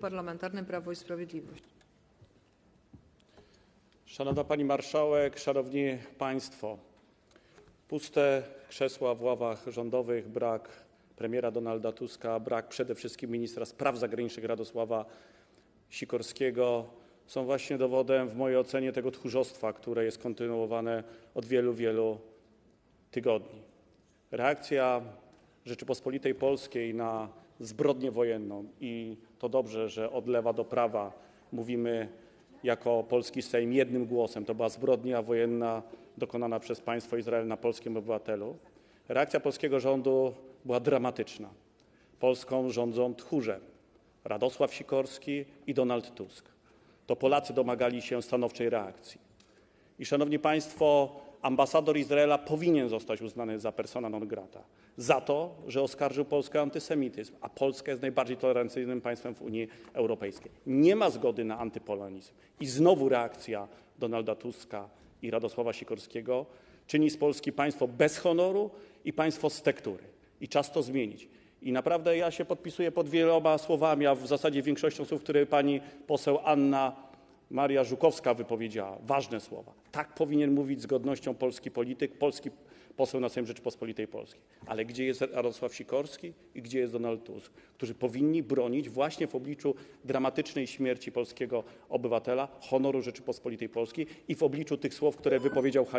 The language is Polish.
Parlamentarny Prawo i Sprawiedliwość. Szanowna Pani Marszałek, Szanowni Państwo! Puste krzesła w ławach rządowych, brak premiera Donalda Tuska, brak przede wszystkim ministra spraw zagranicznych Radosława Sikorskiego są właśnie dowodem, w mojej ocenie, tego tchórzostwa, które jest kontynuowane od wielu, wielu tygodni. Reakcja Rzeczypospolitej Polskiej na zbrodnię wojenną i to dobrze, że od lewa do prawa mówimy jako polski Sejm jednym głosem. To była zbrodnia wojenna dokonana przez państwo Izrael na polskim obywatelu. Reakcja polskiego rządu była dramatyczna. Polską rządzą tchórze Radosław Sikorski i Donald Tusk. To Polacy domagali się stanowczej reakcji. I szanowni państwo, ambasador Izraela powinien zostać uznany za persona non grata za to, że oskarżył Polskę o antysemityzm, a Polska jest najbardziej tolerancyjnym państwem w Unii Europejskiej. Nie ma zgody na antypolonizm. I znowu reakcja Donalda Tuska i Radosława Sikorskiego czyni z Polski państwo bez honoru i państwo z tektury. I czas to zmienić. I naprawdę ja się podpisuję pod wieloma słowami, a w zasadzie większością słów, które pani poseł Anna Maria Żukowska wypowiedziała. Ważne słowa. Tak powinien mówić z godnością polski polityk, polski poseł na Sejm Rzeczypospolitej Polskiej. Ale gdzie jest Radosław Sikorski i gdzie jest Donald Tusk, którzy powinni bronić właśnie w obliczu dramatycznej śmierci polskiego obywatela honoru Rzeczypospolitej Polskiej i w obliczu tych słów, które wypowiedział